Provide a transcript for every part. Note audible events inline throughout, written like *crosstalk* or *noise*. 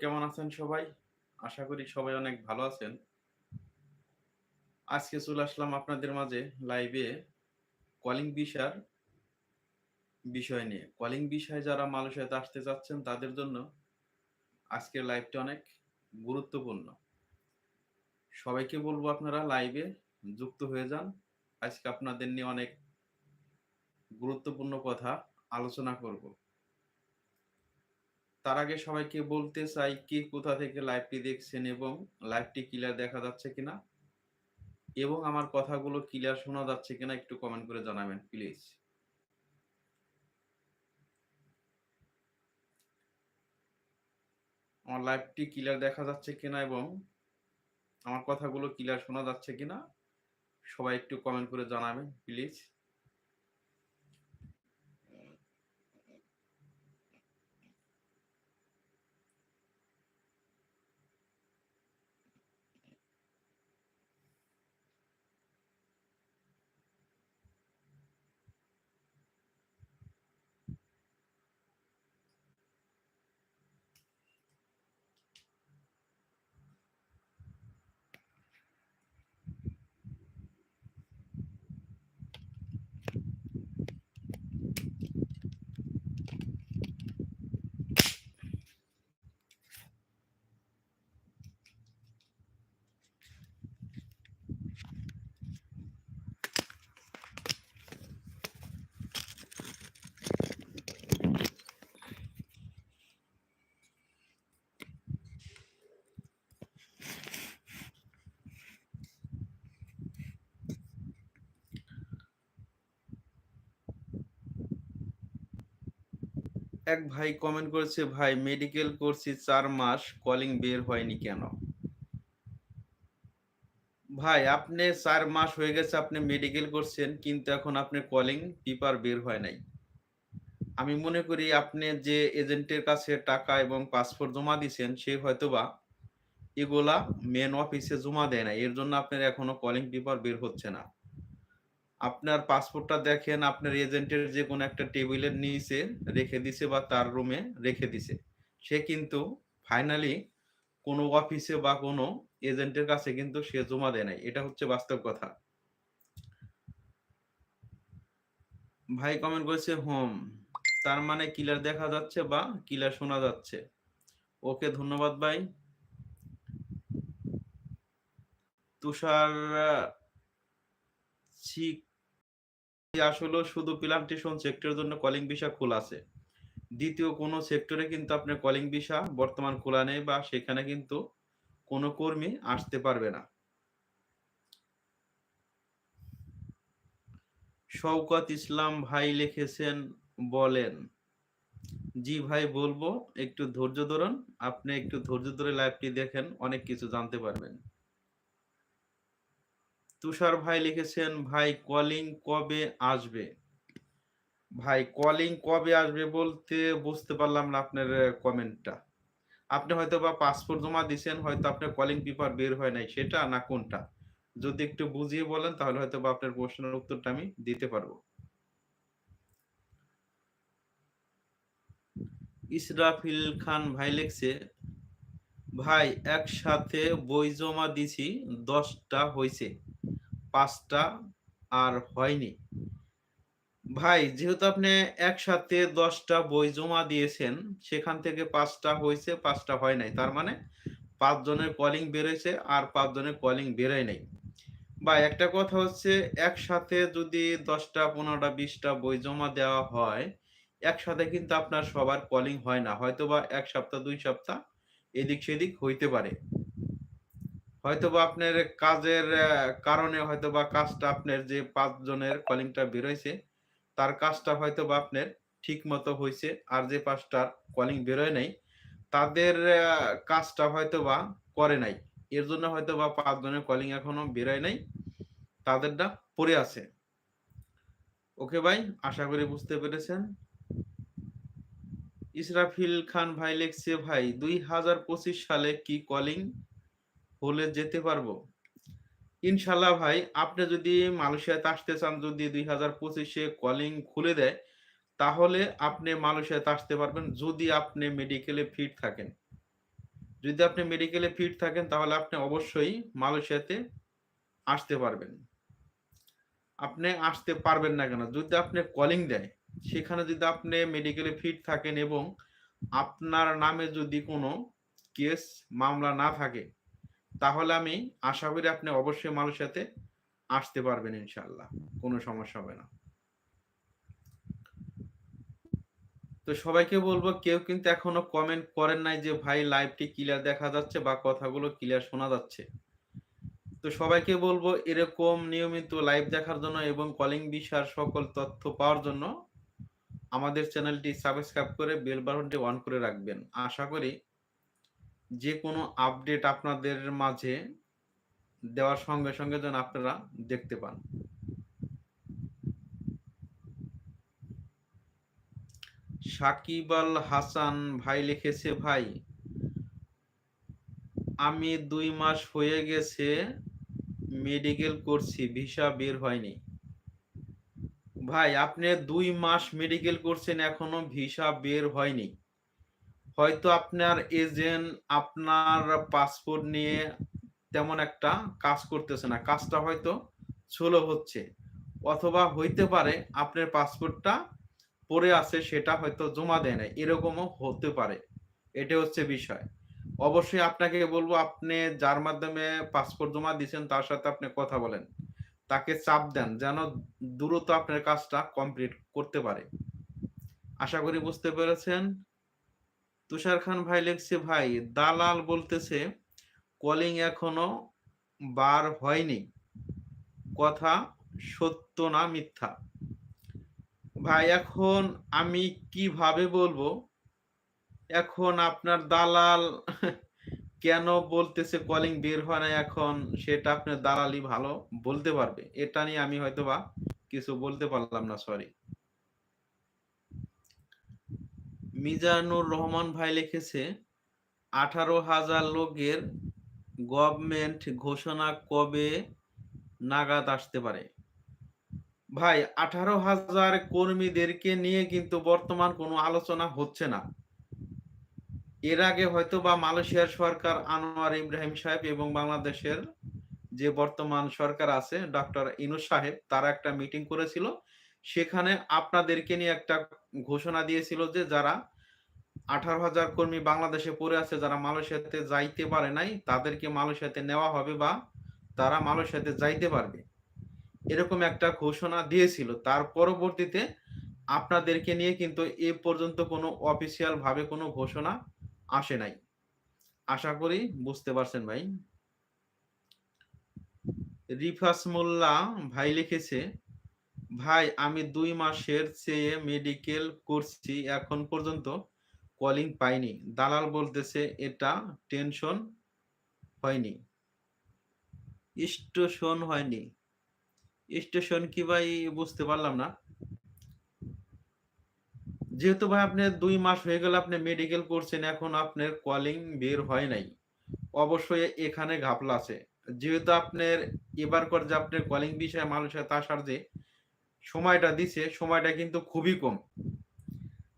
কেমন আছেন সবাই? আশা করি সবাই অনেক ভালো আছেন। আজকে চলে আসলাম আপনাদের মাঝে লাইভে কলিং বিষয়ের বিষয় নিয়ে। কলিং বিষয়ে যারা মালয়েশিয়াতে আসতে চাচ্ছেন, তাদের জন্য আজকের লাইভটা অনেক গুরুত্বপূর্ণ। সবাইকে বলব আপনারা লাইভে যুক্ত হয়ে যান। আজকে আপনাদের নিয়ে অনেক গুরুত্বপূর্ণ কথা আলোচনা করব। তার আগে সবাইকে বলতে চাই কে কোথা থেকে লাইভটি দেখছেন এবং লাইভটি ক্লিয়ার দেখা যাচ্ছে কিনা? এবং আমার কথাগুলো ক্লিয়ার শোনা যাচ্ছে কিনা একটু কমেন্ট করে জানাবেন প্লিজ আমার লাইভটি ক্লিয়ার দেখা যাচ্ছে কিনা এবং আমার কথাগুলো ক্লিয়ার শোনা যাচ্ছে কিনা, সবাই একটু কমেন্ট করে জানাবেন প্লিজ এক ভাই কমেন্ট করেছে, ভাই মেডিকেল করছি চার মাস কলিং বের হয়নি কেন? ভাই, আপনি চার মাস হয়ে গেছে আপনি মেডিকেল করছেন, কিন্তু এখন আপনার কলিং পেপার বের হয় নাই। আমি মনে করি আপনি যে এজেন্টের কাছে টাকা এবং পাসপোর্ট জমা দিয়েছেন সে হয়তোবা এগুলা মেন অফিসে জমা দেয় না এর জন্য আপনার এখনও কলিং পেপার বের হচ্ছে না। আপনার পাসপোর্টটা দেখেন, আপনার এজেন্টের যে কোনো একটা টেবিলের নিচে রেখে দিছে বা তার রুমে রেখে দিছে। সে কিন্তু ফাইনালি কোনো অফিসে বা কোনো এজেন্টের কাছে কিন্তু সে জমা দেয় নাই। এটা হচ্ছে বাস্তব কথা। ভাই কমেন্ট করেছে, হোম, তার মানে কিলার দেখা যাচ্ছে বা কিলার শোনা যাচ্ছে। ওকে ধন্যবাদ ভাই। তুষার শিখ আসলে শুধু প্লান্টেশন সেক্টরের জন্য কলিং ভিসা খোলা আছে। দ্বিতীয় কোনো সেক্টরে কিন্তু আপনার কলিং ভিসা বর্তমান খোলা নেই বা সেখানে কিন্তু কোনো কর্মী আসতে পারবে না। শওকত ইসলাম ভাই লিখেছেন, বলেন, জি ভাই, বলব, একটু ধৈর্য ধরুন, আপনি একটু ধৈর্য ধরে লাইভটি দেখেন, অনেক কিছু জানতে পারবেন। তুষার ভাই লিখেছেন, ভাই কলিং কবে আসবে? ভাই কলিং কবে আসবে বলতে বুঝতে পারলাম না আপনার কমেন্টটা আপনি হয়তো বা পাসপোর্ট জমা দিয়েছেন হয়তো আপনার কলিং পেপার বের হয় নাই, সেটা না কোনটা? যদি একটু বুঝিয়ে বলেন, তাহলে হয়তো বা আপনার প্রশ্নের উত্তরটা আমি দিতে পারব। ইসরাফিল খান ভাই লিখছে, ভাই, একসাথে বই জমা দিছি, দশটা হয়েছে পাঁচটা আর হয়নি। ভাই, যেহেতু আপনি একসাথে দশটা বই জমা দিয়েছেন, সেখান থেকে পাঁচটা হয়েছে, পাঁচটা হয় নাই। তার মানে পাঁচজনের কলিং বেরোয়েছে আর পাঁচজনের কলিং বেরোয় নাই। বা একটা কথা হচ্ছে, একসাথে যদি দশটা, পনেরোটা, বিশটা বই জমা দেওয়া হয়, একসাথে কিন্তু আপনার সবার কলিং হয় না। হয়তো বা এক সপ্তাহ, দুই সপ্তাহ এদিক সেদিক হইতে পারে। হয়তো বা আপনার কাজের কারণে হয়তো বা কাজটা আপনার যে পাঁচ জনের কলিংটা বেরোইছে তার কাজটা হয়তো বা আপনার ঠিক মতো হয়েছে আর যে পাঁচটার কলিং বেরোয় নাই, তাদের কাজটা হয়তো বা করে নাই। এর জন্য হয়তো বা পাঁচ জনের কলিং এখনও বেরোয় নাই, তাদেরটা পড়ে আছে। ওকে ভাই, আশা করি বুঝতে পেরেছেন। ইসরাফিল খান ভাই লিখছে, ভাই, দুই হাজার পঁচিশ সালে কি কলিং হলে যেতে পারব? ইনশাল্লাহ ভাই, আপনি যদি মালয়েশিয়াতে আসতে চান, যদি দুই হাজার পঁচিশে কলিং খুলে দেয়, তাহলে আপনি মালয়েশিয়াতে আসতে পারবেন যদি আপনি মেডিকেলে ফিট থাকেন। যদি আপনি মেডিকেলে ফিট থাকেন, তাহলে আপনি অবশ্যই মালয়েশিয়াতে আসতে পারবেন। আপনি আসতে পারবেন না কেন? যদি আপনি কলিং দেয়, সেখানে যদি আপনি মেডিকেলে ফিট থাকেন এবং আপনার নামে যদি কোনো কেস মামলা না থাকে তাহলে আমি আশা করি আপনি অবশ্যই মানুষ সাথে আসতে পারবেন ইনশাল্লাহ কোনো সমস্যা হবে না। তো সবাইকে বলব, কেউ কিন্তু এখনও কমেন্ট করেন নাই যে, ভাই লাইভটি ক্লিয়ার দেখা যাচ্ছে বা কথাগুলো ক্লিয়ার শোনা যাচ্ছে? তো সবাইকে বলব, এরকম নিয়মিত লাইভ দেখার জন্য এবং কলিং বিষয়ের সকল তথ্য পাওয়ার জন্য আমাদের চ্যানেলটি সাবস্ক্রাইব করে বেল বাটনটি অন করে রাখবেন। আশা করি যে কোনো আপডেট আপনাদের মাঝে দেওয়ার সঙ্গে সঙ্গে যেন আপনারা দেখতে পান। সাকিব আল হাসান ভাই লিখেছে, ভাই, আমি দুই মাস হয়ে গেছে মেডিকেল করছি ভিসা বের হয়নি। ভাই, আপনি দুই মাস মেডিকেল করছেন, এখনও ভিসা বের হয়নি। হয়তো আপনার এজেন্ট আপনার পাসপোর্ট নিয়ে তেমন একটা কাজ করতেছে না। কাজটা হয়তো স্লো হচ্ছে। অথবা হইতে পারে আপনার পাসপোর্টটা পড়ে আছে, সেটা হয়তো জমা দেয় না এরকমও হতে পারে। এটা হচ্ছে বিষয়। অবশ্যই আপনাকে বলব, আপনি যার মাধ্যমে পাসপোর্ট জমা দিয়েছেন, তার সাথে আপনি কথা বলেন। তাকে চাপ দেন যেন দ্রুত আপনার কাজটা কমপ্লিট করতে পারে। আশা করি বুঝতে পেরেছেন। তুষার খান ভাই লিখছে, ভাই, দালাল বলতেছে, কলিং এখনও বার হয়নি। কথা সত্য না মিথ্যা। ভাই, এখন আমি কীভাবে বলব? এখন আপনার দালাল *laughs* কেন বলতেছে কলিং বের হয় না এখন? সেটা আপনার দালালি ভালো বলতে পারবে। এটা নিয়ে আমি হয়তো বা কিছু বলতে পারলাম না সরি মিজানুর রহমান ভাই লিখেছে, আঠারো হাজার লোকের গভর্নমেন্ট ঘোষণা কবে নাগাদ আসতে পারে? ভাই, আঠারো হাজার কর্মীদেরকে নিয়ে কিন্তু বর্তমান কোনো আলোচনা হচ্ছে না। এর আগে হয়তো বা মালয়েশিয়ার সরকার আনোয়ার ইব্রাহিম সাহেব এবং বাংলাদেশের যে বর্তমান সরকার আছে, ডক্টর ইনু সাহেব, তারা একটা মিটিং করেছিল। সেখানে আপনাদেরকে নিয়ে একটা ঘোষণা দিয়েছিল যে যারা আঠারো হাজার কর্মী বাংলাদেশে পড়ে আছে, যারা মালয়েশিয়াতে যাইতে পারে নাই, তাদেরকে মালয়েশিয়াতে নেওয়া হবে বা তারা মালয়েশিয়াতে যাইতে পারবে। এরকম একটা ঘোষণা দিয়েছিল। তার পরবর্তীতে আপনাদেরকে নিয়ে কিন্তু এ পর্যন্ত কোনো অফিসিয়াল ভাবে কোনো ঘোষণা আসে নাই। আশা করি বুঝতে পারছেন ভাই। রিফাস মোল্লা ভাই লিখেছে ভাই, আমি দুই মাসের চেয়ে মেডিকেল করছি, এখন পর্যন্ত কলিং পাইনি। দালাল বলতেছে এটা টেনশন হয়নি। স্টেশন হয়নি। স্টেশন কি ভাই, বুঝতে পারলাম না। যেহেতু ভাই, আপনি দুই মাস হয়ে গেল আপনি মেডিকেল করছেন, এখন আপনার কলিং বের হয় নাই। অবশ্যই এখানে ঘাপলা আছে। যেহেতু আপনার এবার কর যে আপনার কলিং বিষয়ে মানুষের আসার যে সময়টা দিছে, সময়টা কিন্তু খুবই কম।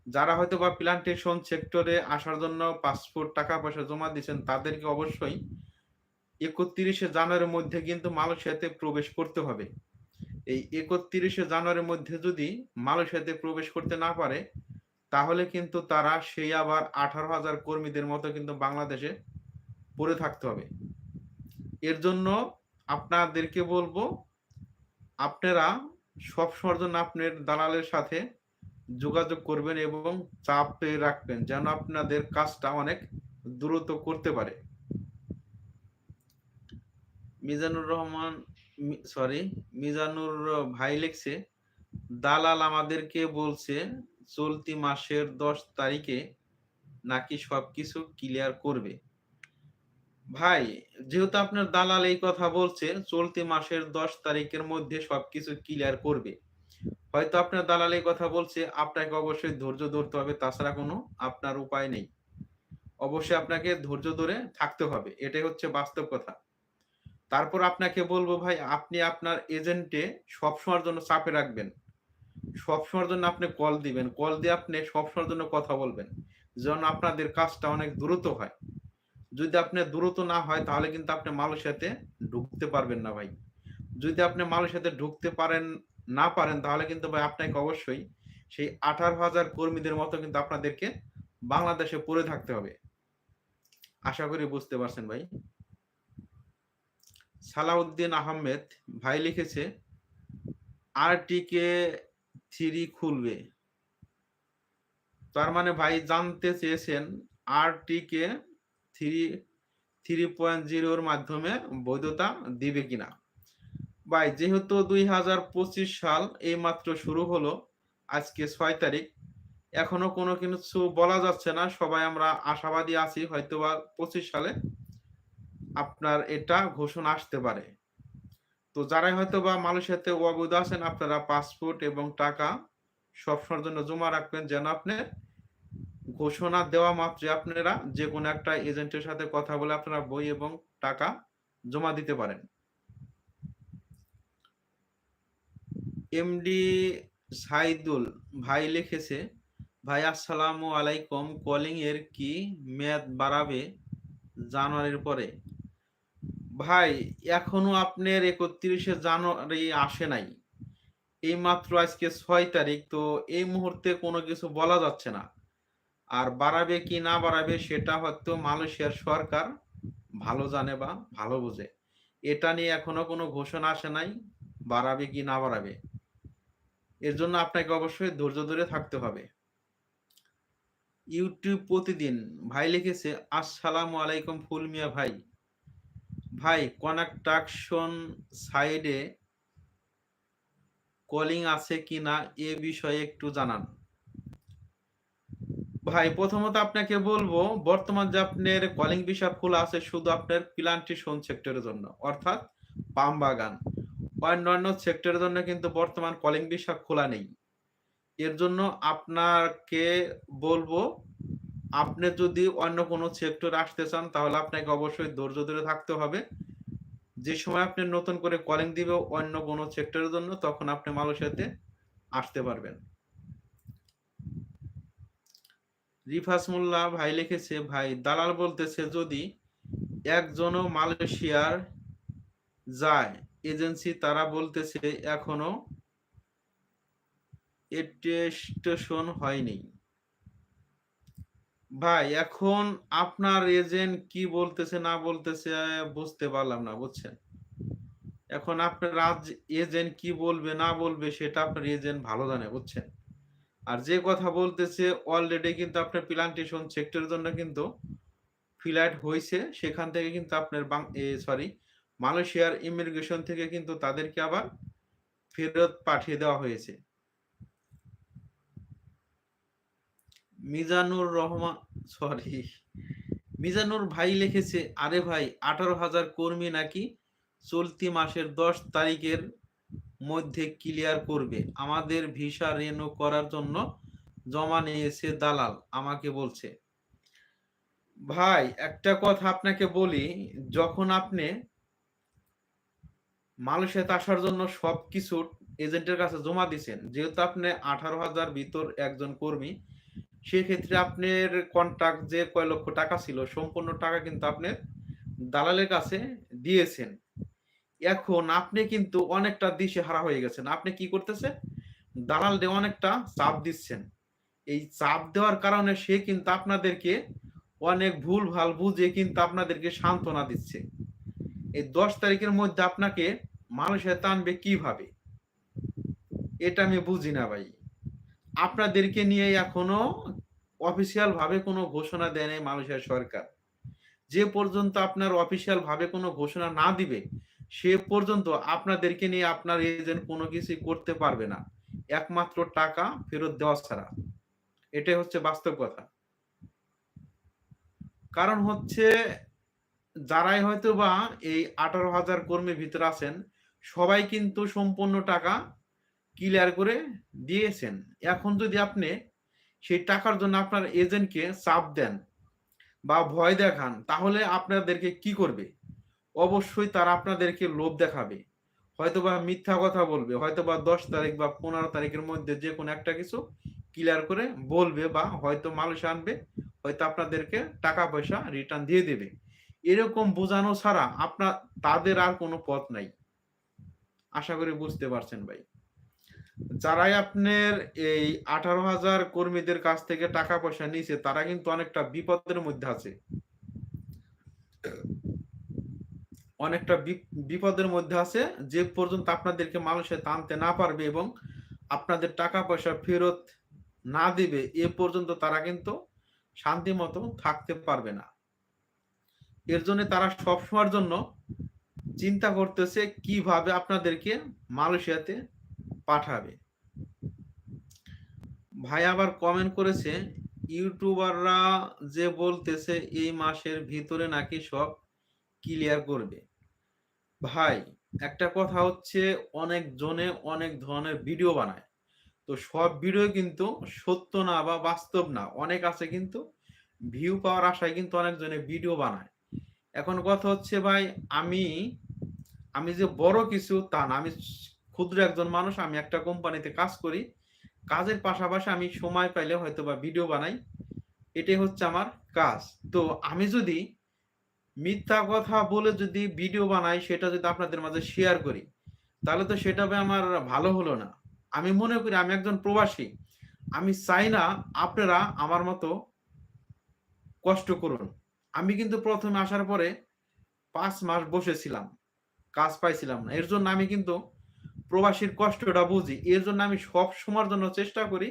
যারা হয়তো বা প্লান্টেশন সেক্টরে আসার জন্য পাসপোর্ট টাকা পয়সা জমা দিচ্ছেন তাদেরকে অবশ্যই একত্রিশে জানুয়ারির মধ্যে কিন্তু মালয়েশিয়াতে প্রবেশ করতে হবে। এই একত্রিশে জানুয়ারির মধ্যে যদি মালয়েশিয়াতে প্রবেশ করতে না পারে, তাহলে কিন্তু তারা সেই আবার আঠারো হাজার কর্মীদের মতো কিন্তু বাংলাদেশে পড়ে থাকতে হবে। এর জন্য আপনাদেরকে বলব, আপনারা সব সময় জন্য আপনার দালালের সাথে যোগাযোগ করবেন এবং চাপে রাখবেন যেন আপনাদের কাজটা অনেক দ্রুত করতে পারে। মিজানুর রহমান সরি মিজানুর ভাই লিখছে, দালাল আমাদেরকে বলছে, চলতি মাসের দশ তারিখে নাকি সবকিছু ক্লিয়ার করবে। ভাই, যেহেতু আপনার দালাল এই কথা বলছে, চলতি মাসের দশ তারিখের মধ্যে সবকিছু ক্লিয়ার করবে। হয়তো আপনার দালাল এই কথা বলছে, আপনাকে অবশ্যই ধৈর্য ধরতে হবে, তাছাড়া কোনো আপনার উপায় নেই। অবশ্যই আপনাকে ধৈর্য ধরে থাকতে হবে, এটাই হচ্ছে বাস্তব কথা। তারপর আপনাকে বলব ভাই, আপনি আপনার এজেন্টে সবসময়ের জন্য চাপে রাখবেন। সবসময়ের জন্য আপনি কল দিবেন। কল দিয়ে আপনি সবসময়ের জন্য কথা বলবেন। যেন আপনাদের কাজটা অনেক দ্রুত হয়। যদি আপনি দ্রুত না হয়, তাহলে কিন্তু আপনি মালয়েশিয়াতে ঢুকতে পারবেন না ভাই। যদি আপনি মালয়েশিয়াতে ঢুকতে পারেন, না পারেন, তাহলে কিন্তু ভাই আপনাকে অবশ্যই সেই আঠারো হাজার কর্মীদের মতো কিন্তু আপনাদেরকে বাংলাদেশে পড়ে থাকতে হবে। আশা করি বুঝতে পারছেন ভাই। সালাউদ্দিন আহমেদ ভাই লিখেছে, আরটিকে থ্রি খুলবে। তার মানে ভাই জানতে চেয়েছেন, আরটিকে থ্রি থ্রি পয়েন্ট জিরোর মাধ্যমে বৈধতা দিবে কিনা? ভাই, যেহেতু দুই হাজার পঁচিশ সাল এই মাত্র শুরু হলো, আজকে ছয় তারিখ, এখনও কোনো কিছু বলা যাচ্ছে না। সবাই আমরা আশাবাদী আছি হয়তো বা পঁচিশ সালে আপনার এটা ঘোষণা আসতে পারে। তো যারাই হয়তো বা মালয়েশিয়াতে অবৈধ আছেন, আপনারা পাসপোর্ট এবং টাকা সবসময়ের জন্য জমা রাখবেন, যেন আপনি ঘোষণা দেওয়া মাত্রই আপনারা যে কোনো একটা এজেন্টের সাথে কথা বলে আপনারা বই এবং টাকা জমা দিতে পারেন। এমডি সাইদুল ভাই লিখেছে, ভাই, আসসালামু আলাইকুম। কলিং এর কি মেয়াদ বাড়াবে জানুয়ারির পরে? ভাই, এখনও আপনার একত্রিশে জানুয়ারি আসে নাই। এই মাত্র আজকে ছয় তারিখ, তো এই মুহূর্তে কোনো কিছু বলা যাচ্ছে না। আর বাড়াবে কি না বাড়াবে সেটা হয়তো মালয়েশিয়ার সরকার ভালো জানে বা ভালো বোঝে। এটা নিয়ে এখনও কোনো ঘোষণা আসে নাই, বাড়াবে কি না বাড়াবে। এর জন্য আপনাকে অবশ্যই ধৈর্য ধরে থাকতে হবে। ইউটিউব প্রতিদিন, ভাই লিখেছে, আসসালামু আলাইকুম ফুল মিয়া ভাই। ভাই কনাকটাকশন সাইডে কলিং আছে কিনা এ বিষয়ে একটু জানান। ভাই, প্রথমত আপনাকে বলব, বর্তমান যে আপনার কলিং বিষয় খোলা আছে, শুধু আপনার প্লান্টেশন সেক্টরের জন্য, অর্থাৎ পাম বাগান। অন্যান্য সেক্টরের জন্য কিন্তু বর্তমান কলিং বিষয় খোলা নেই। এর জন্য আপনাকে বলব, আপনি যদি অন্য কোনো সেক্টর আসতে চান, তাহলে আপনাকে অবশ্যই ধৈর্য ধরে থাকতে হবে। যে সময় আপনি নতুন করে কলিং দিবে অন্য কোনো সেক্টরের জন্য, তখন আপনি মালয়েশিয়াতে আসতে পারবেন। রিফাস মোল্লা ভাই লিখেছে, ভাই, দালাল বলতেছে যদি একজনও মালয়েশিয়ার যায় এজেন্সি, তারা বলতেছে এখনও এটেস্টেশন হয়নি। ভাই, এখন আপনার এজেন্ট কি বলতেছে, না বলতেছে, বুঝতে পারলাম না, বুঝছেন? এখন আপনার এজেন্ট কি বলবে, না বলবে, সেটা আপনার এজেন্ট ভালো জানে, বুঝছেন? আর যে কথা বলতেছে অলরেডি কিন্তু আপনার প্লান্টেশন সেক্টরের জন্য কিন্তু ফ্লাইট হয়েছে সেখান থেকে কিন্তু আপনার সরি মালয়েশিয়ার ইমিগ্রেশন থেকে কিন্তু তাদেরকে আবার ফেরত পাঠিয়ে দেওয়া হয়েছে। মিজানুর রহমান সরি মিজানুর ভাই লিখেছে, আরে ভাই, আঠারো হাজার কর্মী নাকি চলতি মাসের দশ তারিখের মধ্যে ক্লিয়ার করবে। আমাদের ভিসা রেনু করার জন্য জমা নিয়েছে দালাল, আমাকে বলছে। ভাই, একটা কথা আপনাকে বলি, যখন আপনি মালয়েশিয়াতে আসার জন্য সবকিছু এজেন্টের কাছে জমা দিচ্ছেন যেহেতু আপনি আঠারো হাজার ভিতর একজন কর্মী, সেক্ষেত্রে আপনার কন্ট্রাক্ট যে কয় লক্ষ টাকা ছিল, সম্পূর্ণ টাকা কিন্তু আপনি দালালের কাছে দিয়েছেন। এখন আপনি কিন্তু অনেকটা দিশে হারা হয়ে গেছেন। আপনি কি করতেছেন? দালাল দিয়ে অনেকটা চাপ দিচ্ছেন। এই চাপ দেওয়ার কারণে সে কিন্তু আপনাদেরকে অনেক ভুল ভালো বুঝে কিন্তু আপনাদেরকে সান্ত্বনা দিচ্ছে। এই দশ তারিখের মধ্যে আপনাকে মানুষের টানবে কীভাবে? এটা আমি বুঝি না ভাই। আপনাদেরকে নিয়ে এখনও অফিসিয়াল ভাবে কোনো ঘোষণা দেয় নাই মানুষের সরকার। যে পর্যন্ত আপনার অফিসিয়াল ভাবে কোনো ঘোষণা না দিবে সে পর্যন্ত আপনাদেরকে নিয়ে আপনার এজেন্ট কোনো কিছু করতে পারবে না। একমাত্র টাকা ফেরত দেওয়া ছাড়া। এটাই হচ্ছে বাস্তব কথা। কারণ হচ্ছে যারাই হয়তো বা এই আঠারো হাজার কর্মীর ভিতরে আছেন, সবাই কিন্তু সম্পূর্ণ টাকা ক্লিয়ার করে দিয়েছেন। এখন যদি আপনি সেই টাকার জন্য আপনার এজেন্টকে চাপ দেন বা ভয় দেখান, তাহলে আপনাদেরকে কি করবে? অবশ্যই তারা আপনাদেরকে লোভ দেখাবে। হয়তোবা মিথ্যা কথা বলবে, হয়তোবা দশ তারিখ বা পনেরো তারিখের মধ্যে যে কোনো একটা কিছু ক্লিয়ার করে বলবে বা হয়তো মানুষ আনবে, হয়তো আপনাদেরকে টাকা পয়সা রিটার্ন দিয়ে দেবে। এরকম বোঝানো ছাড়া আপনার তাদের আর কোনো পথ নাই। আশা করি বুঝতে পারছেন ভাই। যারাই আপনার এই আঠারো হাজার কর্মীদের কাছ থেকে টাকা পয়সা নিয়েছে, তারা কিন্তু অনেকটা বিপদের মধ্যে আছে। অনেকটা বিপদের মধ্যে আছে। যে পর্যন্ত আপনাদেরকে মানুষে টানতে না পারবে এবং আপনাদের টাকা পয়সা ফেরত না দিবে, এ পর্যন্ত তারা কিন্তু শান্তি মতো থাকতে পারবে না। এর জন্য তারা সবসময়ের জন্য চিন্তা করতেছে কীভাবে আপনাদেরকে মালয়েশিয়াতে পাঠাবে। ভাই আবার কমেন্ট করেছে, ইউটিউবাররা যে বলতেছে এই মাসের ভিতরে নাকি সব ক্লিয়ার করবে। ভাই, একটা কথা হচ্ছে অনেক জনে অনেক ধরনের ভিডিও বানায়। তো সব ভিডিও কিন্তু সত্য না বা বাস্তব না। অনেক আছে কিন্তু ভিউ পাওয়ার আশায় কিন্তু অনেকজনে ভিডিও বানায়। এখন কথা হচ্ছে ভাই, আমি আমি যে বড় কিছু তা না। আমি ক্ষুদ্র একজন মানুষ, আমি একটা কোম্পানিতে কাজ করি। কাজের পাশাপাশি আমি সময় পাইলে হয়তো বা ভিডিও বানাই। এটাই হচ্ছে আমার কাজ। তো আমি যদি মিথ্যা কথা বলে যদি ভিডিও বানাই, সেটা যদি আপনাদের মাঝে শেয়ার করি, তাহলে তো সেটা আমার ভালো হলো না। আমি মনে করি, আমি একজন প্রবাসী, আমি চাই না আপনারা আমার মতো কষ্ট করুন। আমি কিন্তু প্রথমে আসার পরে পাঁচ মাস বসেছিলাম, কাজ পাইছিলাম না। এর জন্য আমি কিন্তু প্রবাসীর কষ্টটা বুঝি। এর জন্য আমি সব সময়ের জন্য চেষ্টা করি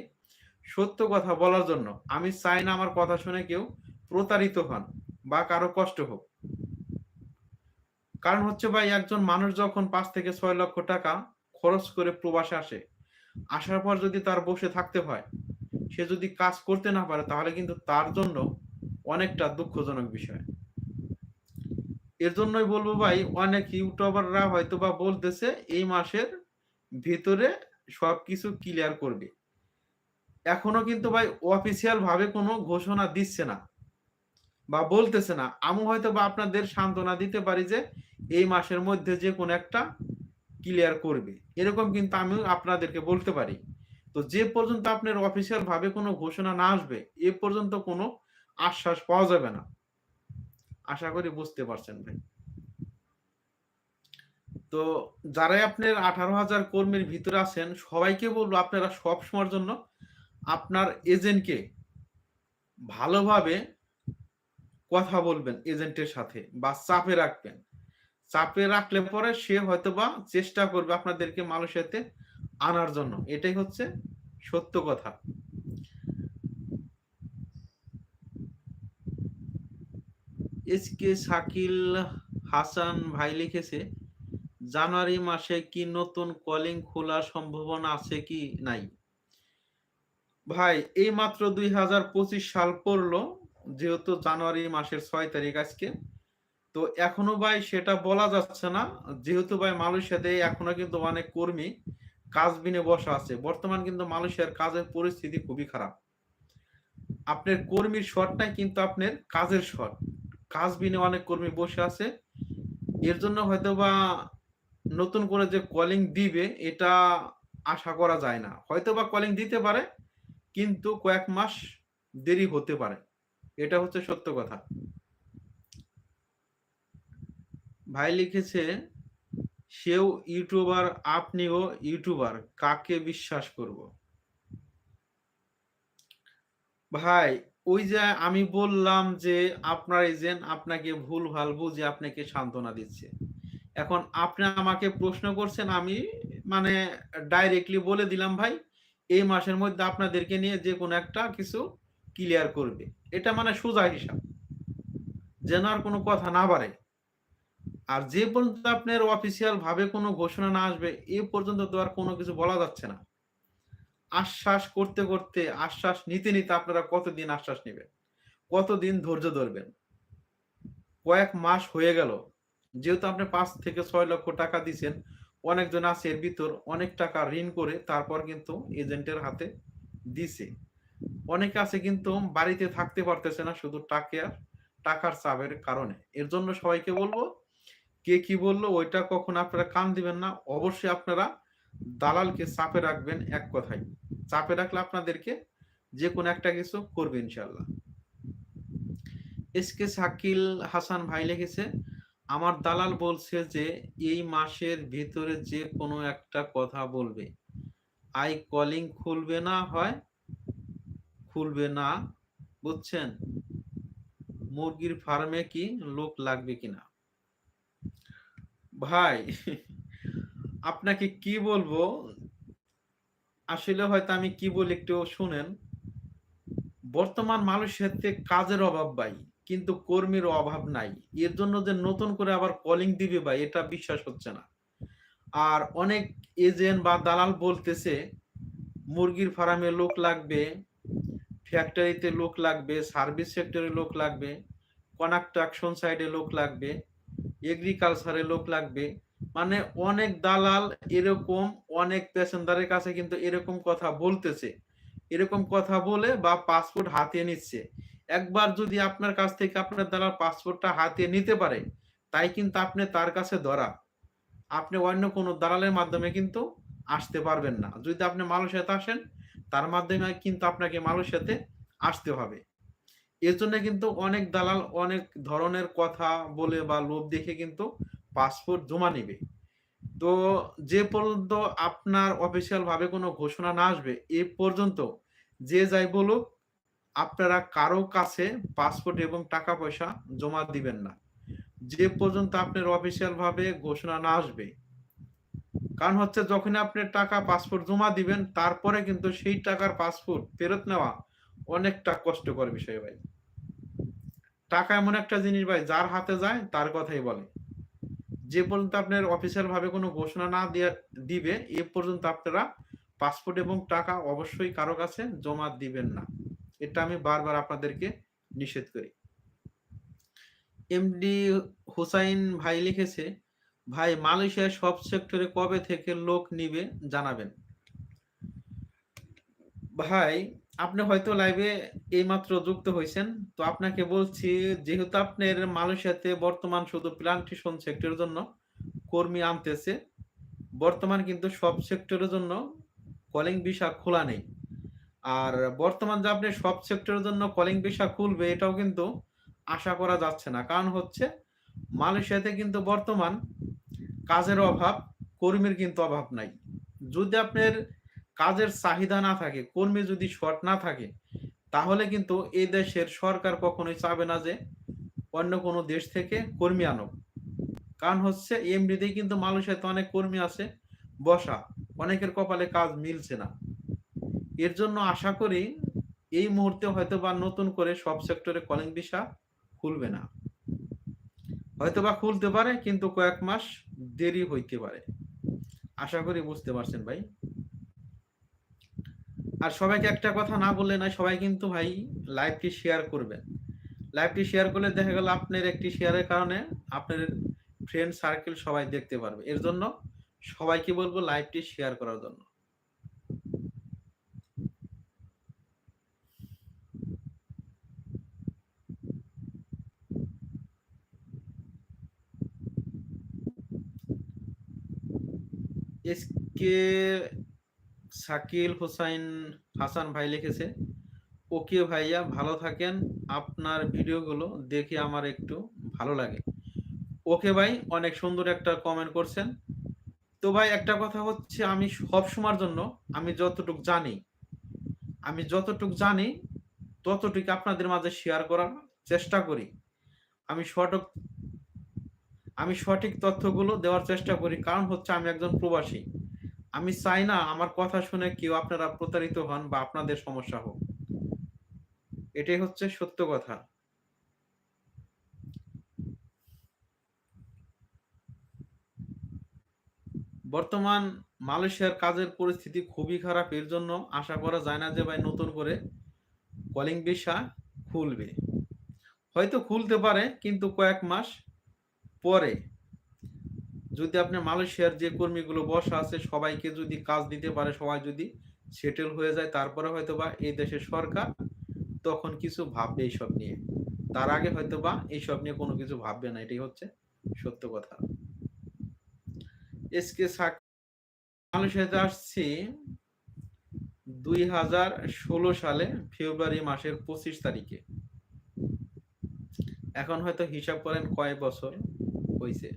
সত্য কথা বলার জন্য। আমি চাই না আমার কথা শুনে কেউ প্রতারিত হন বা কারও কষ্ট হোক। কারণ হচ্ছে ভাই, একজন মানুষ যখন পাঁচ থেকে ছয় লক্ষ টাকা খরচ করে প্রবাসে আসে, আসার পর যদি তার বসে থাকতে হয়, সে যদি কাজ করতে না পারে, তাহলে কিন্তু তার জন্য অনেকটা দুঃখজনক বিষয়। এর জন্যই বলব ভাই, অনেক ইউটিউবাররা হয়তো বা বলতেছে, এই মাসের ভিতরে সবকিছু ক্লিয়ার করবে। এখনও কিন্তু ভাই অফিসিয়াল ভাবে কোনো ঘোষণা দিচ্ছে না। বা বলতেছে না। আমি হয়তো বা আপনাদের সান্ত্বনা দিতে পারি যে এই মাসের মধ্যে যে কোনো একটা ক্লিয়ার করবে। এরকম কিন্তু আমি আপনাদেরকে বলতে পারি। তো যে পর্যন্ত আপনার অফিসিয়াল ভাবে কোনো ঘোষণা না আসবে, এ পর্যন্ত কোনো আশ্বাস পাওয়া যাবে না। আশা করি বুঝতে পারছেন ভাই। তো যারাই আপনার আঠারো হাজার কর্মীর ভিতরে আছেন, সবাইকে বলব আপনারা সব সময়ের জন্য আপনার এজেন্টকে ভালোভাবে কথা বলবেন এজেন্টের সাথে বা চাপে রাখবেন। চাপে রাখলে পরে সে হয়তো বা চেষ্টা করবে আপনাদেরকে মানুষেতে আনার জন্য। এটাই হচ্ছে সত্য কথা। এস কে শাকিল হাসান ভাই লিখেছে, জানুয়ারি মাসে কি নতুন কলিং খোলার সম্ভাবনা আছে কি নাই? ভাই, এই মাত্র দুই হাজার পঁচিশ সাল পড়ল যেহেতু জানুয়ারি মাসের ছয় তারিখ আজকে, তো এখনও ভাই সেটা বলা যাচ্ছে না। যেহেতু ভাই মালয়েশিয়াতে এখনও কিন্তু অনেক কর্মী কাজ বিনে বসা আছে, বর্তমান কিন্তু মালয়েশিয়ার কাজের পরিস্থিতি খুবই খারাপ। আপনার কর্মীর শর্টটাই কিন্তু আপনার কাজের শর্ট কাজ বিনে অনেক কর্মী বসে আছে। এর জন্য হয়তো বা নতুন করে যে কলিং দিবে, এটা আশা করা যায় না। হয়তো বা কলিং দিতে পারে, কিন্তু কয়েক মাস দেরি হতে পারে। এটা হচ্ছে সত্য কথা। ভাই লিখেছে, সেও ইউটিউবার, আপনিও ইউটিউবার, কাকে বিশ্বাস করব? ভাই, ওই যে আমি বললাম যে আপনার এজেন্ট আপনাকে ভুল ভালো বুঝে আপনাকে সান্ত্বনা দিচ্ছে। এখন আপনি আমাকে প্রশ্ন করছেন, আমি মানে ডাইরেক্টলি বলে দিলাম ভাই, এই মাসের মধ্যে আপনাদেরকে নিয়ে যে কোনো একটা কিছু ক্লিয়ার করবে। এটা মানে সোজা হিসাব। যেন আর কোনো কথা না বাড়ে। আর যে পর্যন্ত আপনার অফিসিয়াল ভাবে কোনো ঘোষণা না আসবে, এ পর্যন্ত তো আর কোনো কিছু বলা যাচ্ছে না। আশ্বাস করতে করতে, আশ্বাস নিতে নিতে আপনারা কতদিন আশ্বাস নেবেন? কতদিন ধৈর্য ধরবেন? কয়েক মাস হয়ে গেল। যেহেতু আপনি পাঁচ থেকে ছয় লক্ষ টাকা দিচ্ছেন অনেকজন আছে এর ভিতর, অনেক টাকা ঋণ করে তারপর কিন্তু এজেন্টের হাতে দিছে। অনেকে আছে কিন্তু বাড়িতে থাকতে পারতেছে না শুধু টাকা টাকার চাপের কারণে। এর জন্য সবাইকে বলব, কে কি বলল ওইটা কখন আপনারা কান দিবেন না। অবশ্যই আপনারা দালালকে চাপে রাখবেন এক কথাই চাপে রাখলে আপনাদেরকে যে কোনো একটা কিছু করবে ইনশাল্লাহ এস কে শাকিল হাসান ভাই লিখেছে, আমার দালাল বলছে যে এই মাসের ভিতরে যে কোনো একটা কথা বলবে। আই কলিং খুলবে না হয় খুলবে না, বুঝছেন? মুরগির ফার্মে কি লোক লাগবে কিনা? ভাই, আপনাকে কি বলব? আসলে হয়তো আমি কি বলি একটু শুনেন। বর্তমান মানুষের কাজের অভাব ভাই, কিন্তু কর্মীর অভাব নাই। এর জন্য যে নতুন করে আবার কলিং দিবে ভাই, এটা বিশ্বাস হচ্ছে না। আর অনেক এজেন্ট বা দালাল বলতেছে, মুরগির ফার্মে লোক লাগবে ফ্যাক্টরিতে লোক লাগবে সার্ভিস সেক্টরে লোক লাগবে কনস্ট্রাকশন সাইডে লোক লাগবে এগ্রিকালচারে লোক লাগবে। মানে অনেক দালাল এরকম, অনেক প্যাসেঞ্জারের কাছে কিন্তু এরকম কথা বলতেছে। এরকম কথা বলে বা পাসপোর্ট হাতিয়ে নিচ্ছে। একবার যদি আপনার কাছ থেকে আপনার দালাল পাসপোর্টটা হাতিয়ে নিতে পারে, তাই কিন্তু আপনি তার কাছে ধরা। আপনি অন্য কোনো দালালের মাধ্যমে কিন্তু আসতে পারবেন না। যদি আপনি মালয়েশিয়াতে আসেন তার মাধ্যমে কিন্তু আপনাকে মালয়েশিয়াতে আসতে হবে। এর জন্য কিন্তু অনেক দালাল অনেক ধরনের কথা বলে বা লোভ দেখে কিন্তু পাসপোর্ট জমা নেবে। তো যে পর্যন্ত আপনার অফিসিয়াল ভাবে কোনো ঘোষণা না আসবে, এ পর্যন্ত যে যাই বলুক, আপনারা কারও কাছে পাসপোর্ট এবং টাকা পয়সা জমা দিবেন না। যে পর্যন্ত আপনার অফিসিয়াল ভাবে ঘোষণা না আসবে কারণ হচ্ছে যখন আপনি টাকা পাসপোর্ট জমা দিবেন, তারপরে কিন্তু সেই টাকার পাসপোর্ট ফেরত নেওয়া অনেকটা কষ্টকর বিষয় ভাই। টাকা এমন একটা জিনিস ভাই, যার হাতে যায়, তার কথাই বলে। যে পর্যন্ত আপনার অফিসিয়াল ভাবে কোনো ঘোষণা না দিবে এ পর্যন্ত আপনারা পাসপোর্ট এবং টাকা অবশ্যই কারও কাছে জমা দিবেন না। এটা আমি বারবার আপনাদেরকে নিষেধ করি। এমডি হুসাইন ভাই লিখেছে ভাই মালয়েশিয়ার সব সেক্টরে কবে থেকে লোক নিবে জানাবেন। ভাই, আপনি হয়তো লাইভে এইমাত্র যুক্ত হয়েছেন তো আপনাকে বলছি যেহেতু আপনার মালয়েশিয়াতে বর্তমান শুধু প্লান্টেশন সেক্টরের জন্য কর্মী আনতেছে, বর্তমান কিন্তু সব সেক্টরের জন্য কলিং ভিসা খোলা নেই। আর বর্তমান যে আপনি সব সেক্টরের জন্য কলিং ভিসা খুলবে, এটাও কিন্তু আশা করা যাচ্ছে না। কারণ হচ্ছে মালয়েশিয়াতে কিন্তু বর্তমান কাজের অভাব, কর্মীর কিন্তু অভাব নাই। যদি আপনার কাজের চাহিদা না থাকে, কর্মী যদি শর্ট না থাকে, তাহলে কিন্তু এই দেশের সরকার কখনোই চাবে না যে অন্য কোনো দেশ থেকে কর্মী আনুক। কারণ হচ্ছে এমডিতেই কিন্তু মালয়েশিয়াতে অনেক কর্মী আছে, বসা, অনেকের কপালে কাজ মিলছে না। এর জন্য আশা করি এই মুহূর্তে হয়তো বা নতুন করে সব সেক্টরে কলিং ভিসা খুলবে না। হয়তো বা খুলতে পারে, কিন্তু কয়েক মাস দেরি হইতে পারে। আশা করি বুঝতে পারছেন ভাই। আর সবাইকে একটা কথা না বললে না সবাই কিন্তু ভাই লাইভটি শেয়ার করবেন। লাইভটি শেয়ার করলে দেখা গেল আপনার একটি শেয়ারের কারণে আপনার ফ্রেন্ড সার্কেল সবাই দেখতে পারবে। এর জন্য সবাইকে বলব লাইভটি শেয়ার করার জন্য। এসকে শাকিল হোসাইন হাসান ভাই লিখেছে, ওকে ভাইয়া ভালো থাকেন, আপনার ভিডিওগুলো দেখে আমার একটু ভালো লাগে। ওকে ভাই অনেক সুন্দর একটা কমেন্ট করছেন। তো ভাই একটা কথা হচ্ছে, আমি সব সময়ের জন্য আমি যতটুক জানি, আমি যতটুক জানি ততটুকু আপনাদের মাঝে শেয়ার করার চেষ্টা করি। আমি সঠিক আমি সঠিক তথ্যগুলো দেওয়ার চেষ্টা করি। কারণ হচ্ছে আমি একজন প্রবাসী। আমি চাই না আমার কথা শুনে কেউ আপনারা প্রতারিত হন বা আপনাদের সমস্যা হোক। এটাই হচ্ছে সত্য কথা। বর্তমান মালয়েশিয়ার কাজের পরিস্থিতি খুবই খারাপ, এর জন্য আশা করা যায় না যে ভাই নতুন করে কলিং ভিসা খুলবে। হয়তো খুলতে পারে, কিন্তু কয়েক মাস পরে যদি আপনি মালয়েশিয়ার যে কর্মীগুলো বসা আছে, সবাইকে যদি কাজ দিতে পারে, সবাই যদি সেটেল হয়ে যায়, তারপরে হয়তো বা এই দেশের সরকার তখন কিছু ভাববে এইসব নিয়ে। তার আগে হয়তো বা এইসব নিয়ে কোনো কিছু ভাববে না, এটাই হচ্ছে সত্য কথা। এসকে মালয়েশিয়াতে আসছি দুই হাজার ষোলো সালে, ফেব্রুয়ারি মাসের পঁচিশ তারিখে। এখন হয়তো হিসাব করেন কয় বছর হয়েছে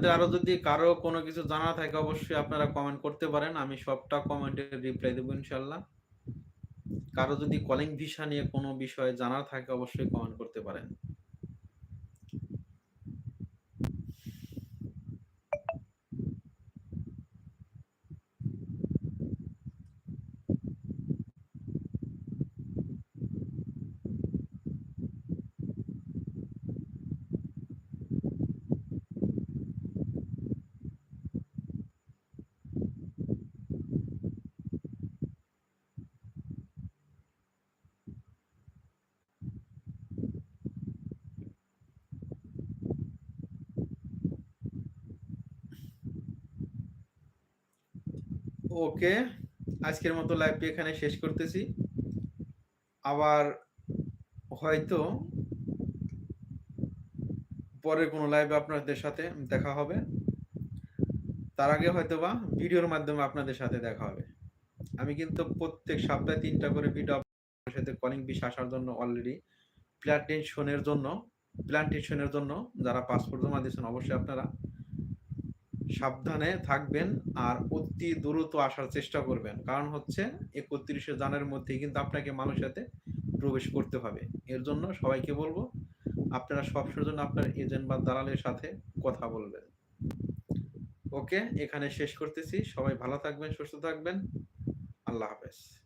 আপনাদের আরও যদি কারও কোনো কিছু জানা থাকে, অবশ্যই আপনারা কমেন্ট করতে পারেন। আমি সবটা কমেন্টে রিপ্লাই দেবো ইনশাল্লাহ। কারও যদি কলিং ভিসা নিয়ে কোনো বিষয়ে জানার থাকে, অবশ্যই কমেন্ট করতে পারেন। ওকে, আজকের মতো লাইভটি এখানে শেষ করতেছি। আবার হয়তো পরের কোনো লাইভে আপনাদের সাথে দেখা হবে। তার আগে হয়তো বা ভিডিওর মাধ্যমে আপনাদের সাথে দেখা হবে। আমি কিন্তু প্রত্যেক সপ্তাহে তিনটা করে ভিডিও আপনাদের সাথে কলিং বিষ আসার জন্য অলরেডি প্ল্যান্টেশনের জন্য প্ল্যান্টেশনের জন্য যারা পাসপোর্ট জমা দিয়েছেন, অবশ্যই আপনারা সাবধানে থাকবেন আর অতি দ্রুত আসার চেষ্টা করবেন। কারণ হচ্ছে একত্রিশে জানের মধ্যে কিন্তু আপনাকে মানুষের সাথে প্রবেশ করতে হবে। এর জন্য সবাইকে বলব, আপনারা সবসময় জন্য আপনার এজেন্ট বা দালালের সাথে কথা বলবেন। ওকে, এখানে শেষ করতেছি। সবাই ভালো থাকবেন, সুস্থ থাকবেন। আল্লাহ হাফেজ।